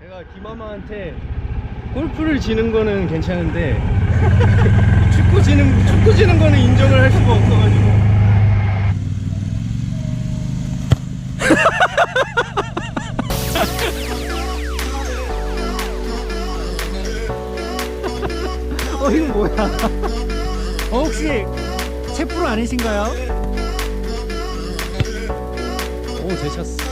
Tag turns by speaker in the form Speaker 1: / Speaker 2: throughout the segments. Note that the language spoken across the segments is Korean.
Speaker 1: 내가 김마마한테 골프를 지는 거는 괜찮은데 축구 지는 축구 지는 거는 인정을 할 수가 없어가지고.
Speaker 2: 어 이거 뭐야? 어 혹시 채프로 아니신가요?
Speaker 1: 오, 잘 찼어.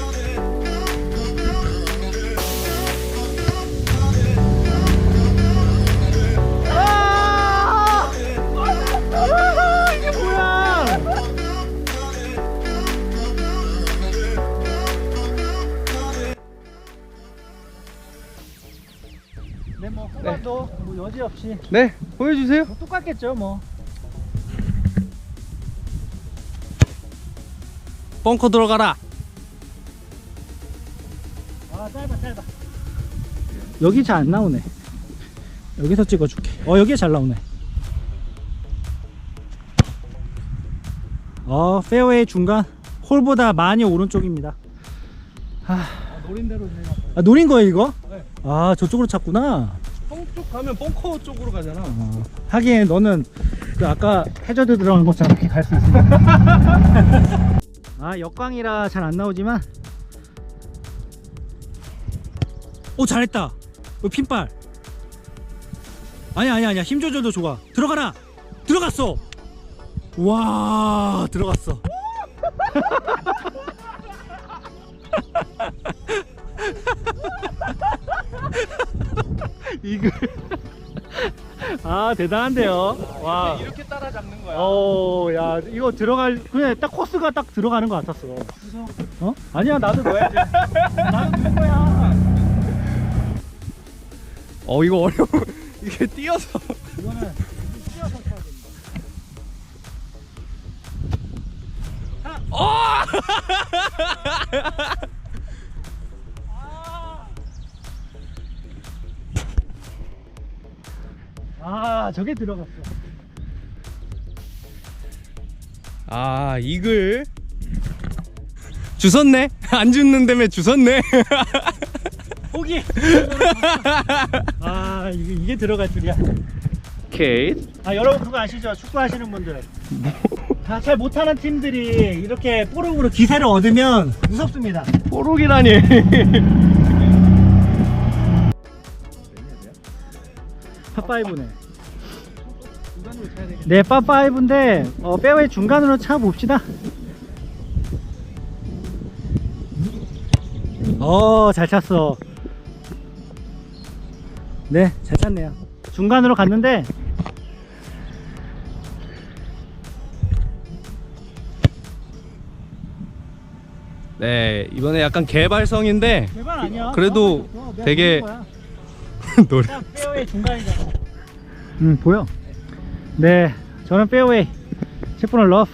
Speaker 2: 네, 뭐 후반도 뭐 여지 없이
Speaker 1: 네, 보여주세요.
Speaker 2: 뭐 똑같겠죠, 뭐.
Speaker 1: 벙커 들어가라.
Speaker 2: 아, 짧아, 짧아. 여기 잘 안 나오네. 여기서 찍어줄게. 어, 여기 잘 나오네. 어, 페어웨이 중간. 홀보다 많이 오른쪽입니다. 아,
Speaker 1: 노린 대로.
Speaker 2: 아, 노린 거예요, 이거?
Speaker 1: 네.
Speaker 2: 아, 저쪽으로 찼구나.
Speaker 1: 뻥쪽 가면 벙커 쪽으로 가잖아.
Speaker 2: 어, 하긴 너는 그 아까 해저드 들어간 것처럼 이렇게 갈 수 있어. 아, 역광이라 잘 안 나오지만. 오, 잘했다. 어, 핀발. 아니야, 아니야, 아니야. 힘 조절도 좋아. 들어가라. 들어갔어. 와, 들어갔어. 이글. 아, 대단한데요. 와.
Speaker 1: 이렇게 따라잡는 거야.
Speaker 2: 어, 야, 이거 들어갈, 그냥 딱 코스가 딱 들어가는 것 같았어. 어? 아니야, 나도 넣어야지. 나도 넣을 거야.
Speaker 1: 어, 이거 어려워. 이게 뛰어서.
Speaker 2: 이거는 뛰어서 쳐야 된다. 아, 저게 들어갔어.
Speaker 1: 아, 이글. 주웠네? 안 죽는다며 주웠네?
Speaker 2: 포기. 아, 이게, 이게 들어갈 줄이야.
Speaker 1: 오케이.
Speaker 2: 아 여러분 그거 아시죠? 축구 하시는 분들 다 잘 못하는 팀들이 이렇게 뽀록으로 기세를 얻으면 무섭습니다
Speaker 1: 뽀록이라니.
Speaker 2: 파5네. 네 파5인데 어, 페어웨이 중간으로 차 봅시다. 어잘 찼어. 네 잘 찼네요. 중간으로 갔는데
Speaker 1: 네, 이번에 약간 개발성인데
Speaker 2: 아니야.
Speaker 1: 그래도
Speaker 2: 어,
Speaker 1: 되게-. 노래.
Speaker 2: 딱 페어웨이 중간이잖아. 음 보여. 네, 저는 페어웨이. 셰프는 러프.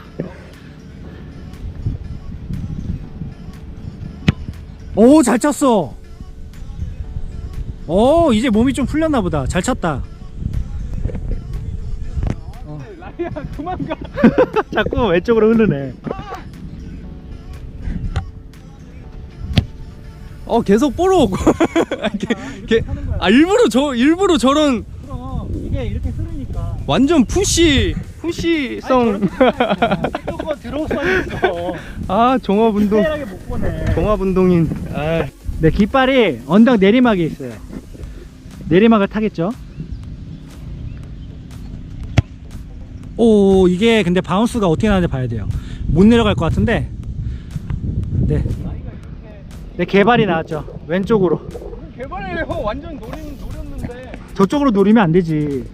Speaker 2: 오, 잘 쳤어. 오, 이제 몸이 좀 풀렸나 보다. 잘 쳤다.
Speaker 1: 라이야, 그만 가.
Speaker 2: 자꾸 왼쪽으로 흐르네.
Speaker 1: 어, 계속 뽀록. 개, 개, 아, 일부러 저 일부러 저런
Speaker 2: 그럼 이게 이렇게 흐르니까.
Speaker 1: 완전 푸시 푸시성.
Speaker 2: 있어.
Speaker 1: 아, 종합 운동.
Speaker 2: 세일하게 못 보네.
Speaker 1: 종합 운동인. 아,
Speaker 2: 네, 깃발이 언덕 내리막에 있어요. 내리막을 타겠죠. 오, 이게 근데 바운스가 어떻게 나는지 봐야 돼요. 못 내려갈 것 같은데. 네. 네, 개발이 나왔죠. 왼쪽으로.
Speaker 1: 개발해요. 완전 노린 노렸는데.
Speaker 2: 저쪽으로 노리면 안 되지.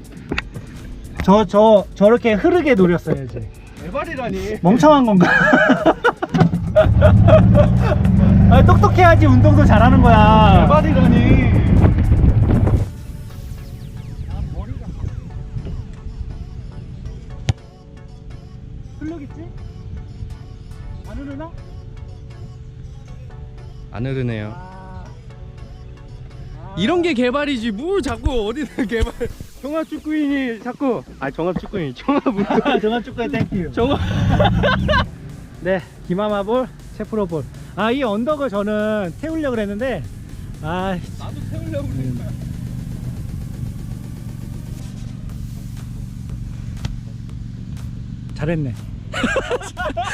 Speaker 2: 저, 저, 저렇게 흐르게 노렸어야지.
Speaker 1: 개발이라니.
Speaker 2: 멍청한 건가? 아, 똑똑해야지 운동도 잘하는 거야.
Speaker 1: 개발이라니.
Speaker 2: 흐르겠지? 안 흐르나?
Speaker 1: 안 흐르네요.
Speaker 2: 아.
Speaker 1: 이런 게 개발이지 뭘 자꾸 어디서 개발 종합 축구인이 자꾸 아 종합 축구인 종합 운동
Speaker 2: 정한 축구의 땡큐.
Speaker 1: 종합
Speaker 2: 네, 기마마볼, 세프로볼. 아, 이 언덕을 저는 태우려고 그랬는데 아
Speaker 1: 나도 태우려고 그랬다.
Speaker 2: 잘했네.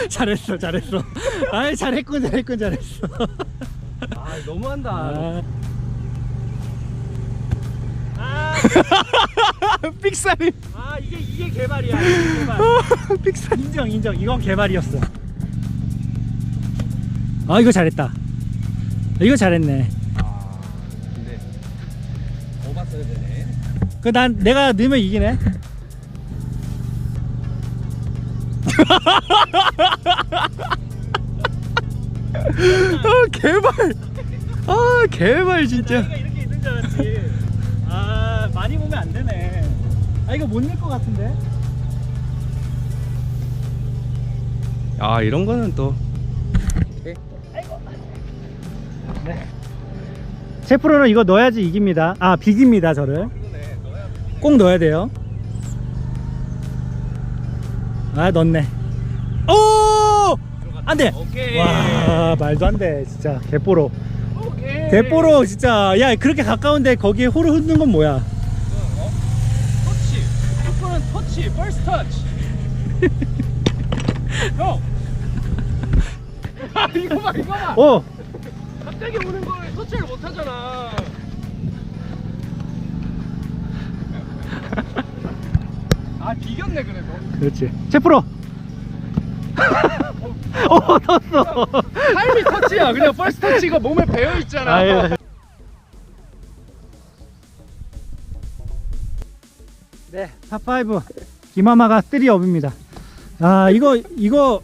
Speaker 2: 잘했어, 잘했어. 아이 잘했군, 잘했군, 잘했어.
Speaker 1: 아 너무한다.
Speaker 2: 아,
Speaker 1: 아,
Speaker 2: 삑사리.
Speaker 1: 아 이게 이게 개발이야. 이게 개발.
Speaker 2: 삑사리. 인정, 인정. 이건 개발이었어. 아 이거 잘했다. 이거 잘했네.
Speaker 1: 아 근데 더 봤어야 되네.
Speaker 2: 그 난 내가 넣으면 이기네.
Speaker 1: 아 개발. 아 개발 진짜.
Speaker 2: 이렇게 있는 줄 알았지. 아 많이 보면 안 되네. 아 이거 못 넣을 것 같은데.
Speaker 1: 아 이런 거는 또.
Speaker 2: 네. 제프로는 이거 넣어야지 이깁니다. 아 비깁니다 저를. 꼭 넣어야 돼요. 아 넣네. 오! 안 돼.
Speaker 1: 오케이.
Speaker 2: 와 말도 안 돼. 진짜 개뽀로.
Speaker 1: 오케이.
Speaker 2: 개뽀로 진짜. 야 그렇게 가까운데 거기에 호를 훑는 건 뭐야?
Speaker 1: 어? 터치. 슈퍼는 터치. 퍼스트 터치. 형. 아 이거 봐 이거 봐.
Speaker 2: 오.
Speaker 1: 갑자기 오는 걸 터치를 못 하잖아. 아 비겼네 그래도.
Speaker 2: 그렇지. 제프로. 오 떴어.
Speaker 1: 타이밍 터치야. 그냥 퍼스트 터치가 몸에 배어 있잖아.
Speaker 2: 아유. 네, 탑5 김하마가 3업입니다. 아, 이거 이거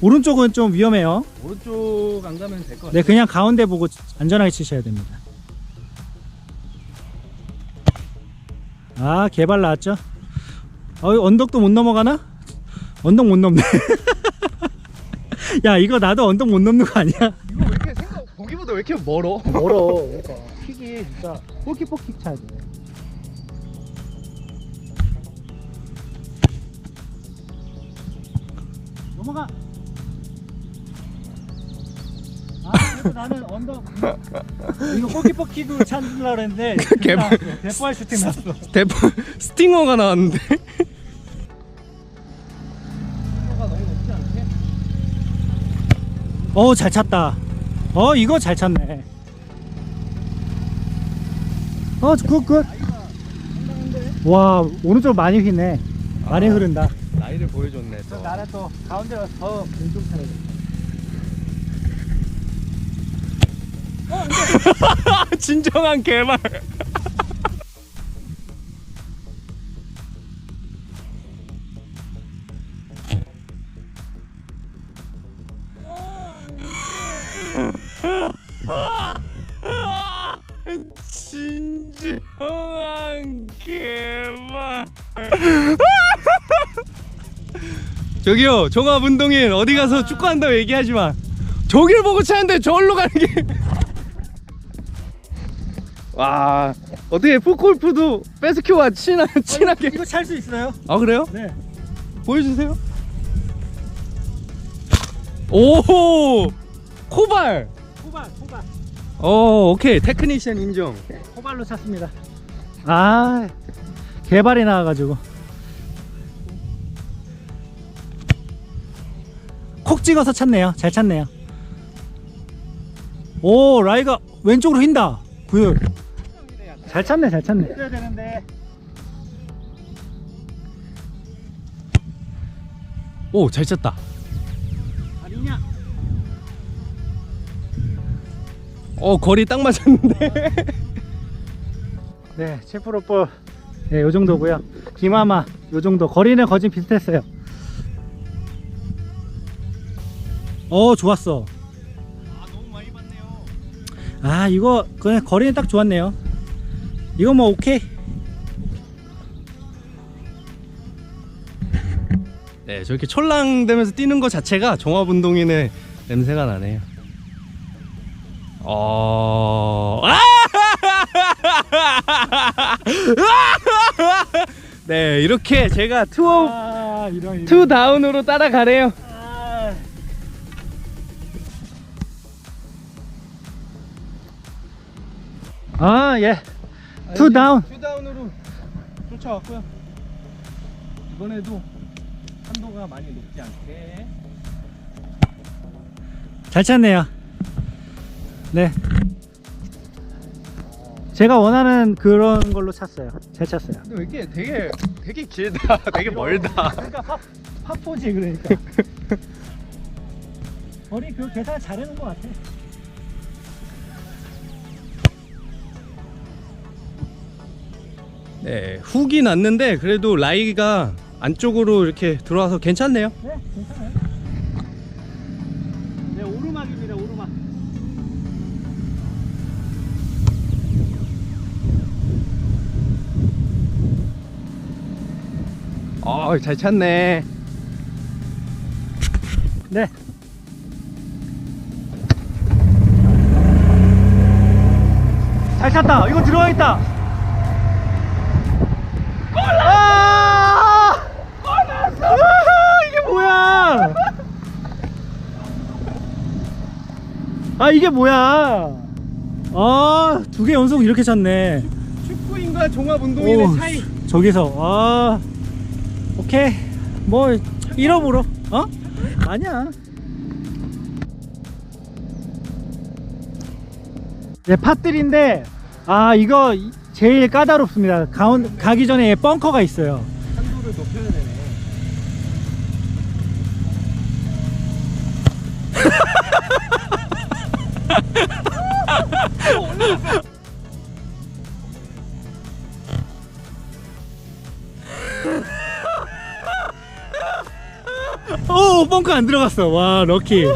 Speaker 2: 오른쪽은 좀 위험해요.
Speaker 1: 오른쪽 안 가면 될 것 같아.
Speaker 2: 네, 그냥 가운데 보고 안전하게 치셔야 됩니다. 아, 개발 나왔죠? 어, 언덕도 못 넘어가나? 언덕 못 넘네. 야, 이거 나도 언덕 못 넘는 거 아니야?
Speaker 1: 이거 왜 이렇게 생각 보기보다 왜 이렇게 멀어?
Speaker 2: 멀어. 그러니까 킥이 진짜 골키퍼 킥 차야 돼. 넘어가. 아, 나는 언더 이거 킥으로 찾으려고 했는데
Speaker 1: 개발.
Speaker 2: 대포할 슈팅 났어.
Speaker 1: 대포 스팅어가 나왔는데.
Speaker 2: 어, 잘 찼다. 어, 이거 잘 찼네. 어, 굿, 굿. 와, 오른쪽 많이 휘네. 많이
Speaker 1: 아.
Speaker 2: 흐른다.
Speaker 1: 나이를 보여줬네. 또.
Speaker 2: 나는 또 가운데로 더 왼쪽 차야 돼.
Speaker 1: 진정한 개발. 저기요, 종합 운동인 어디 가서 축구한다고 얘기하지 마. 저길 보고 차는데 저기로 가는 게. 와 어떻게 풋골프도 베스큐와 친하, 친하게
Speaker 2: 이거 찰 수 있어요?
Speaker 1: 아 그래요?
Speaker 2: 네.
Speaker 1: 보여주세요 오 코발
Speaker 2: 호발, 호발.
Speaker 1: 어 오케이 테크니션 인정
Speaker 2: 호발로 찼습니다. 아, 개발이 나와가지고. 콕 찍어서 찼네요. 잘 찼네요. 오, 라이가 왼쪽으로 휜다. 구율. 잘 찼네, 잘. 해야 되는데.
Speaker 1: 오잘 쳤다
Speaker 2: 아니냐?
Speaker 1: 어 거리 딱 맞았는데
Speaker 2: 네, 체프로볼 네, 요 정도고요. 김하마 요 정도. 거리는 거진 비슷했어요. 어, 좋았어.
Speaker 1: 아 너무 많이 봤네요
Speaker 2: 아, 이거 그냥 거리는 딱 좋았네요. 이거 뭐 오케이.
Speaker 1: 네 저렇게 촐랑대면서 뛰는 것 자체가 종합운동인의 냄새가 나네요 어... 아! 네 이렇게 제가 투어
Speaker 2: 아, 이런 이런.
Speaker 1: 투 다운으로 따라가네요
Speaker 2: 아, 예. 투 다운.
Speaker 1: 투 다운으로 쫓아왔고요. 이번에도 한도가 많이 높지 않게.
Speaker 2: 잘 찼네요. 네. 제가 원하는 그런 걸로 찼어요. 잘 찼어요.
Speaker 1: 근데 왜 이렇게 되게 되게 길다. 되게 멀다.
Speaker 2: 그러니까 파, 파포지 그러니까. 머리 그 계산 잘해놓은 것 같아.
Speaker 1: 네, 훅이 났는데 그래도 라이가 안쪽으로 이렇게 들어와서 괜찮네요.
Speaker 2: 네, 괜찮아요. 네, 오르막입니다, 오르막.
Speaker 1: 어, 잘 찼네.
Speaker 2: 네. 잘 찼다. 이거 들어가 있다. 골 아! 골 났어. 이게 뭐야? 아 이게 뭐야? 아, 두 개 연속 이렇게 찼네.
Speaker 1: 축구인과 종합 운동인의
Speaker 2: 오,
Speaker 1: 차이.
Speaker 2: 저기서 아 오케이 뭐 잃어보러 어 아니야 네 팟들인데 아 이거 이- 제일 까다롭습니다 가운 가기 전에 벙커가 있어요 오 벙커 안 들어갔어 와 럭키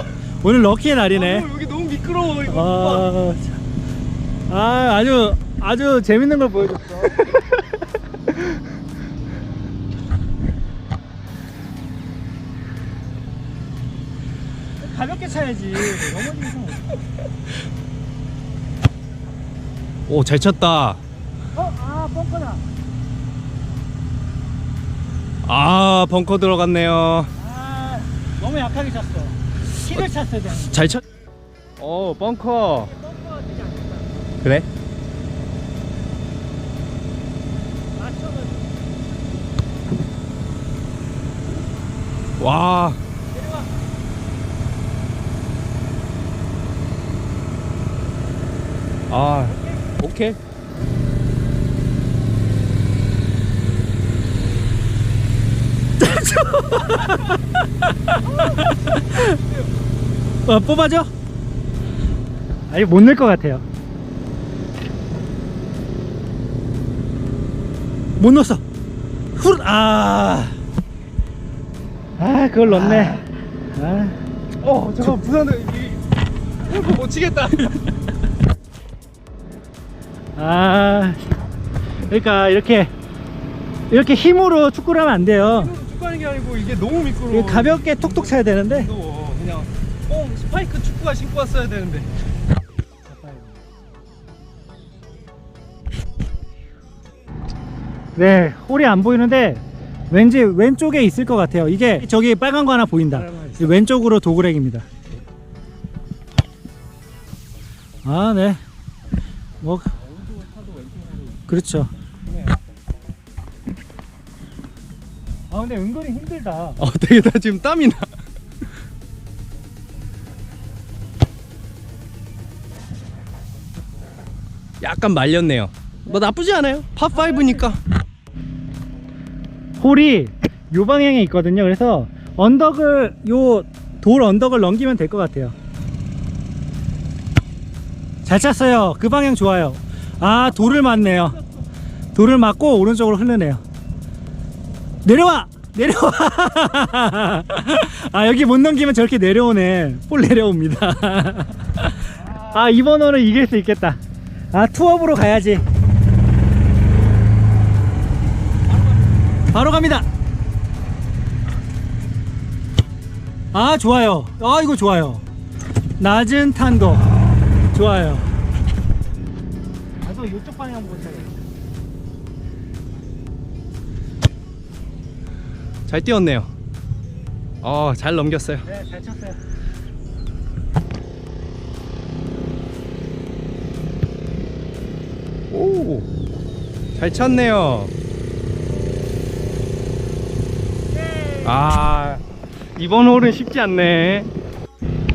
Speaker 2: 오늘 럭키의 날이네
Speaker 1: 어, 여기 너무 미끄러워 이거.
Speaker 2: 아, 참. 아 아주 아주 재밌는 걸 보여줬어 가볍게 차야지 넘어지면
Speaker 1: 오, 잘 쳤다.
Speaker 2: 어? 아 뻥커다
Speaker 1: 아, 벙커 들어갔네요.
Speaker 2: 아 너무 약하게 찼어 키를 찼어야 되는데
Speaker 1: 잘 쳤. 어, 벙커.
Speaker 2: 뻥커가 되지 않겠다
Speaker 1: 그래?
Speaker 2: 맞춰가지고
Speaker 1: 아, 오케이.
Speaker 2: 어, 뽑아줘? 아니 못 넣을 것 같아요 못 넣었어 후 아. 아 그걸 넣네 아.
Speaker 1: 어, 잠깐 부산은 이 이거 못 치겠다.
Speaker 2: 아 그러니까 이렇게 이렇게 힘으로 축구를 하면 안 돼요
Speaker 1: 축구하는 게 아니고 이게 너무 미끄러워.
Speaker 2: 이게 가볍게 톡톡 쳐야 되는데
Speaker 1: 무서워. 그냥 뽕 스파이크 축구화 신고 왔어야 되는데.
Speaker 2: 네 홀이 안 보이는데 왠지 왼쪽에 있을 것 같아요 이게 저기 빨간 거 하나 보인다
Speaker 1: 빨간 거 있어.
Speaker 2: 왼쪽으로 도그렉입니다 아네뭐 그렇죠 아 근데 은근히 힘들다
Speaker 1: 어, 되게 나 지금 땀이 나. 약간 말렸네요. 뭐 나쁘지 않아요. 파 5니까.
Speaker 2: 홀이 요 방향에 있거든요 그래서 언덕을 요 돌 언덕을 넘기면 될 것 같아요 잘 찼어요 그 방향 좋아요 아 돌을 맞네요. 돌을 맞고 오른쪽으로 흐르네요. 내려와! 내려와! 아 여기 못 넘기면 저렇게 내려오네. 볼 내려옵니다. 아 이번 홀은 이길 수 있겠다. 아 투업으로 가야지. 바로 갑니다. 아 좋아요. 아 이거 좋아요. 낮은 탄도. 좋아요. 보고 쳐야
Speaker 1: 잘 뛰었네요. 어, 잘 넘겼어요.
Speaker 2: 네, 잘 쳤어요.
Speaker 1: 오, 잘 쳤네요. 아, 이번 홀은 쉽지 않네.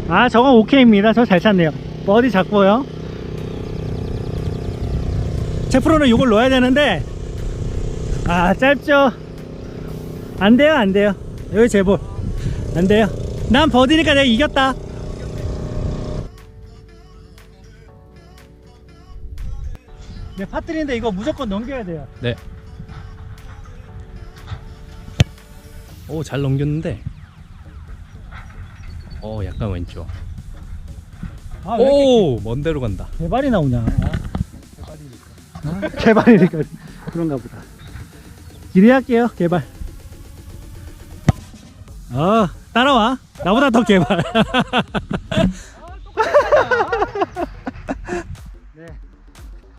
Speaker 2: 아 저건 오케이입니다 저 잘 찼네요 버디 잡고요 제 프로는 이걸 넣어야 되는데 아 짧죠 안 돼요 안 돼요 여기 제볼 안 돼요 난 버디니까 내가 이겼다 네 파트리인데 이거 무조건 넘겨야 돼요
Speaker 1: 네. 오, 잘 넘겼는데. 어, 약간 왼쪽.
Speaker 2: 아, 왜 이렇게
Speaker 1: 오, 먼 데로 간다.
Speaker 2: 개발이 나오냐 아, 개발이니까 그런가 보다. 기대할게요 개발. 어 따라와. 나보다 더 개발. 네.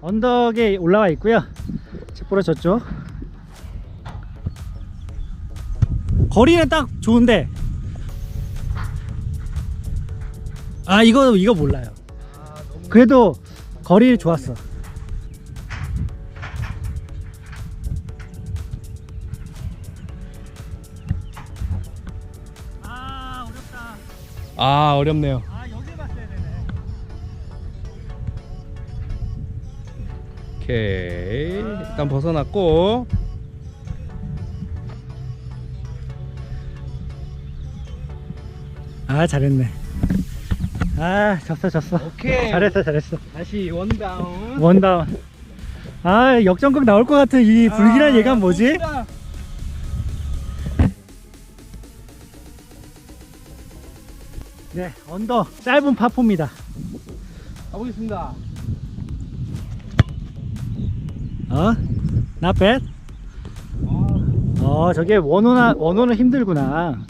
Speaker 2: 언덕에 올라와 있고요. 책 부러졌죠 거리는 딱 좋은데. 아 이거 이거 몰라요. 그래도 거리 좋았어. 아,
Speaker 1: 어렵네요.
Speaker 2: 아 여기 봤어야 되네.
Speaker 1: 오케이. 일단 벗어났고.
Speaker 2: 아 잘했네. 아 졌어 졌어.
Speaker 1: 오케이.
Speaker 2: 잘했어 잘했어.
Speaker 1: 다시 원다운.
Speaker 2: 원다운. 아 역전극 나올 것 같은 이 불길한
Speaker 1: 아,
Speaker 2: 예감 뭐지? 네 언덕 짧은 파포입니다.
Speaker 1: 가보겠습니다.
Speaker 2: 어? Not bad. 어 저게 원호나 원호는 힘들구나.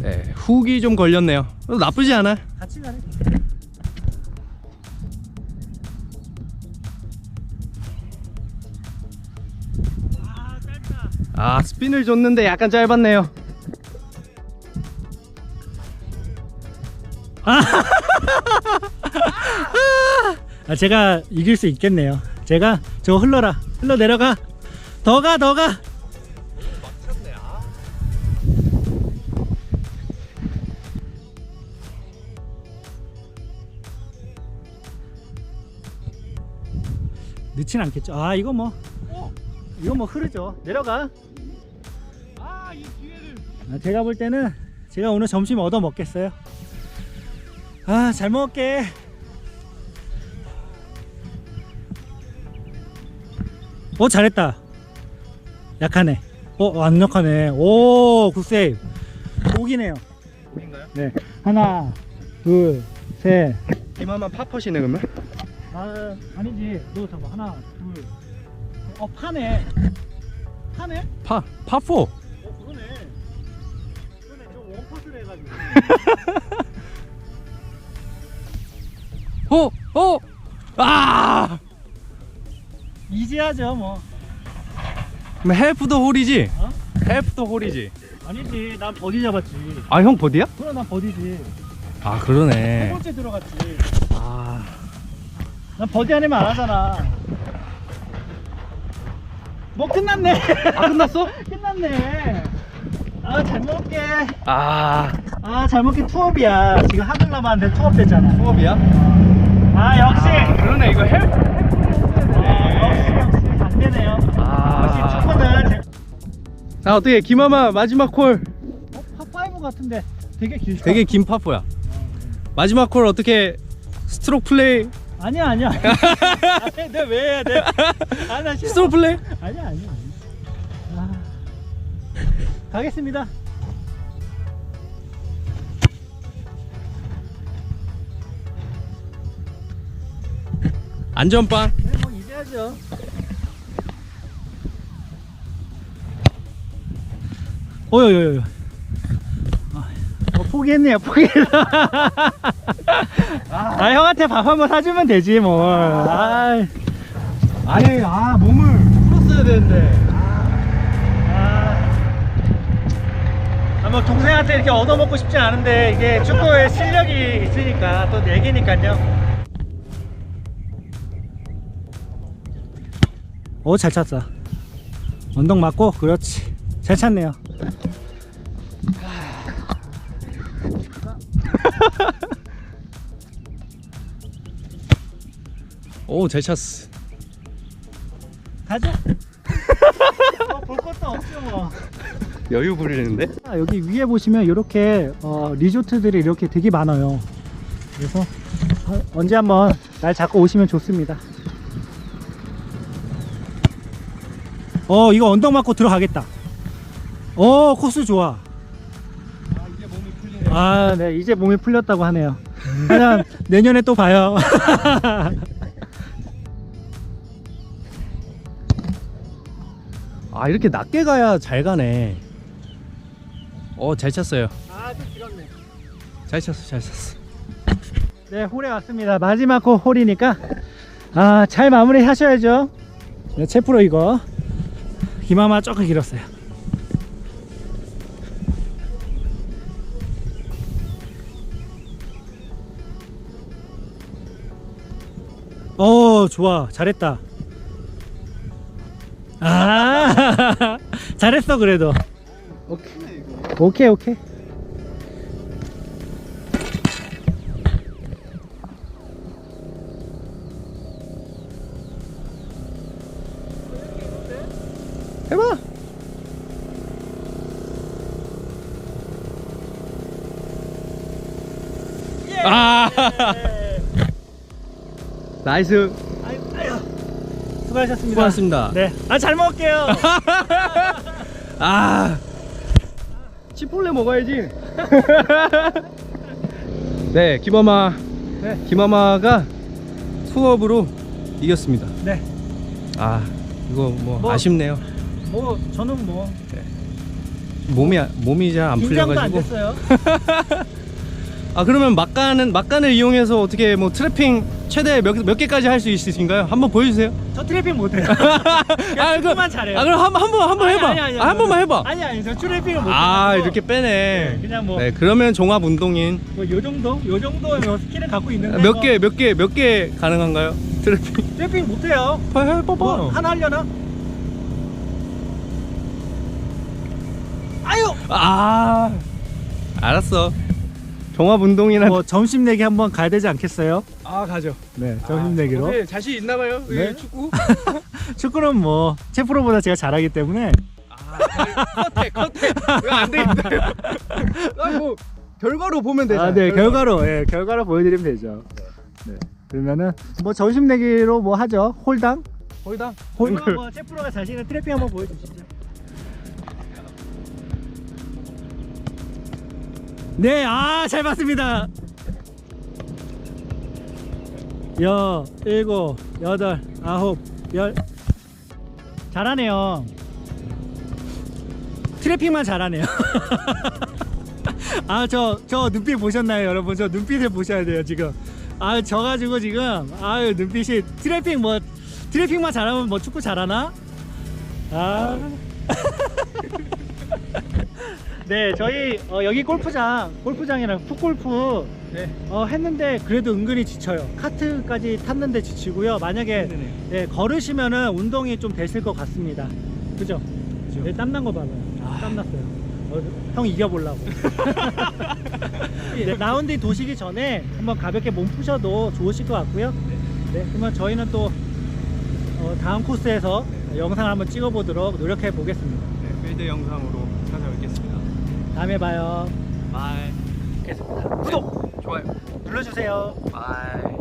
Speaker 1: 네, 훅이 좀 걸렸네요. 어, 나쁘지 않아.
Speaker 2: 같이 가네. 아,
Speaker 1: 스핀을 줬는데 약간 짧았네요.
Speaker 2: 아 제가 이길 수 있겠네요. 제가 저 흘러라 흘러 내려가 더 가 더 가. 늦진 않겠죠. 아 이거 뭐 이거 뭐 흐르죠. 내려가.
Speaker 1: 아, 이 기회를.
Speaker 2: 아, 제가 볼 때는 제가 오늘 점심 얻어 먹겠어요. 아, 잘 먹을게. 어, 잘했다. 약하네. 어, 안 약하네. 오, 굿세이브.
Speaker 1: 보인가요?
Speaker 2: 네. 하나, 둘, 셋.
Speaker 1: 이만만 파퍼시네 그러면?
Speaker 2: 아, 아니지. 너 잠깐 하나, 둘. 어, 파네. 파네?
Speaker 1: 파, 파포.
Speaker 2: 어, 그러네. 그러네. 저 원파스를 해가지고.
Speaker 1: 어, 어, 아.
Speaker 2: 이지하죠, 뭐.
Speaker 1: 그럼 헬프 더 홀이지?
Speaker 2: 어?
Speaker 1: 헬프 더 홀이지.
Speaker 2: 아니지, 난 버디 잡았지.
Speaker 1: 아, 형 버디야?
Speaker 2: 그럼 난 버디지.
Speaker 1: 아,
Speaker 2: 세
Speaker 1: 그러네.
Speaker 2: 번째 들어갔지.
Speaker 1: 아,
Speaker 2: 난 버디 아니면 안 하잖아. 뭐 끝났네.
Speaker 1: 아 끝났어?
Speaker 2: 끝났네. 아, 잘 먹을게.
Speaker 1: 아,
Speaker 2: 아, 잘 먹게 투업이야. 지금 하늘 남았는데 투업 됐잖아.
Speaker 1: 수업이야?
Speaker 2: 아, 역시.
Speaker 1: 아, 그러네 이거 헬프.
Speaker 2: 아, 역시, 역시. 안 되네요.
Speaker 1: 아.
Speaker 2: 역시. 제...
Speaker 1: 자 어떻게 김하마 마지막 콜.
Speaker 2: 어, 파5 같은데 되게 길다.
Speaker 1: 되게 긴 파포야. 마지막 콜 어떻게 스트로크 플레이?
Speaker 2: 아니야, 아니야. 아니, 내가 왜 해야 돼? 아, 나 싫어.
Speaker 1: 스트로크 플레이?
Speaker 2: 아니야 아니야. 아, 가겠습니다
Speaker 1: 안전빵.
Speaker 2: 네 뭐 이제야죠 어여여여 어, 포기했네요 포기했어 아 형한테 밥 한번 사주면 되지 뭘 아,
Speaker 1: 아니 아 몸을 풀었어야 되는데.
Speaker 2: 아, 아 뭐 동생한테 이렇게 얻어먹고 싶지 않은데 이게 축구에 실력이 있으니까 또 내기니까요. 오 잘 찼어. 언덕 맞고 그렇지. 잘 찼네요.
Speaker 1: 오, 잘 찼어.
Speaker 2: 가자. 어, 볼 것도 없죠 뭐.
Speaker 1: 여유 부리는데?
Speaker 2: 아, 여기 위에 보시면 이렇게 어, 리조트들이 이렇게 되게 많아요. 그래서 어, 언제 한번 날 잡고 오시면 좋습니다. 어 이거 언덕 맞고 들어가겠다. 어 코스 좋아.
Speaker 1: 아, 이제 몸이 풀리네.
Speaker 2: 아네 이제 몸이 풀렸다고 하네요. 그냥 내년에 또 봐요.
Speaker 1: 아, 이렇게 낮게 가야 잘 가네. 어, 잘 찼어요.
Speaker 2: 아좀 길었네.
Speaker 1: 잘 찼어, 잘 찼어.
Speaker 2: 네, 홀에 왔습니다. 마지막 홀- 홀이니까 아, 잘 마무리 하셔야죠. 네, 채프로 이거 기마마 조금 길었어요. 어, 좋아. 잘했다. 아, 잘했어 그래도.
Speaker 1: 오케이.
Speaker 2: 오케이, 오케이.
Speaker 1: 해봐. 아, 나이스.
Speaker 2: 수고하셨습니다.
Speaker 1: 수고하셨습니다.
Speaker 2: 네. 아, 잘 먹을게요.
Speaker 1: 아, 치폴레 먹어야지. 네, 김어마,
Speaker 2: 네.
Speaker 1: 김어마가 수업으로 이겼습니다.
Speaker 2: 네.
Speaker 1: 아, 이거 뭐,
Speaker 2: 뭐-
Speaker 1: 아쉽네요.
Speaker 2: 뭐 저는 뭐
Speaker 1: 몸이 몸이 잘안
Speaker 2: 긴장도 안
Speaker 1: 풀려 가지고.
Speaker 2: 됐어요.
Speaker 1: 아 그러면 막간은 막간을 이용해서 어떻게 뭐 트래핑 최대 몇, 몇 개까지 할 수 있으신가요? 한번 보여주세요.
Speaker 2: 저 트래핑 못 해요.
Speaker 1: 아
Speaker 2: 축구만 잘해요.
Speaker 1: 아 그럼 한번 한번 한번 해봐. 아, 한 번만 해봐.
Speaker 2: 아니 아니 저 트래핑을 못 해요.
Speaker 1: 아 이렇게 빼네.
Speaker 2: 네, 그냥 뭐-
Speaker 1: 네 그러면 종합 운동인
Speaker 2: 뭐요 정도? 요 정도의 뭐 스킬을 갖고 있는데
Speaker 1: 몇
Speaker 2: 뭐
Speaker 1: 개 몇 개 몇 개 가능한가요? 트래핑
Speaker 2: 트래핑 못 해요.
Speaker 1: 해봐봐.
Speaker 2: 뭐 하나 하려나? 아유.
Speaker 1: 아 알았어. 종합 운동이나
Speaker 2: 뭐 점심 내기 한번 가야 되지 않겠어요?
Speaker 1: 아 가죠.
Speaker 2: 네, 점심 내기로.
Speaker 1: 네, 자신 있나 봐요. 이
Speaker 2: 네.
Speaker 1: 축구.
Speaker 2: 축구는 뭐 체프로보다 제가 잘하기 때문에
Speaker 1: 아, 컷해 컷해. 왜안 되겠다. 아뭐 결과로 보면 되죠.
Speaker 2: 아, 네, 결과 로, 예, 결과로 보여드리면 되죠. 네. 그러면은 뭐 점심 내기로 뭐 하죠? 홀당?
Speaker 1: 거기다.
Speaker 2: 홀당 뭐 체프로가 자신의 트래핑 한번 보여주시죠. 네, 아, 잘 봤습니다. 여, 일곱, 여덟, 아홉, 열. 잘하네요. 트래핑만 잘하네요. 아, 저, 저 눈빛 보셨나요, 여러분? 저 눈빛을 보셔야 돼요, 지금. 아, 저 가지고 지금, 아유, 눈빛이 트래핑 뭐, 트래핑만 잘하면 뭐 축구 잘하나? 아. 네, 저희 어, 여기 골프장, 골프장이랑 풋골프
Speaker 1: 네.
Speaker 2: 어, 했는데 그래도 은근히 지쳐요. 카트까지 탔는데 지치고요. 만약에
Speaker 1: 네네.
Speaker 2: 네, 걸으시면은 운동이 좀 되실 것 같습니다. 그죠?
Speaker 1: 그죠.
Speaker 2: 네, 땀난 거 봐봐요.
Speaker 1: 아.
Speaker 2: 땀났어요. 어, 형 이겨보려고. 네, 라운드 도시기 전에 한번 가볍게 몸 푸셔도 좋으실 것 같고요. 네, 그러면 저희는 또 어, 다음 코스에서 영상을 한번 찍어보도록 노력해 보겠습니다.
Speaker 1: 네, 필드 영상으로.
Speaker 2: 다음에 봐요.
Speaker 1: 바이.
Speaker 2: 뵙겠습니다. 구독
Speaker 1: 좋아요.
Speaker 2: 눌러주세요.
Speaker 1: 바이.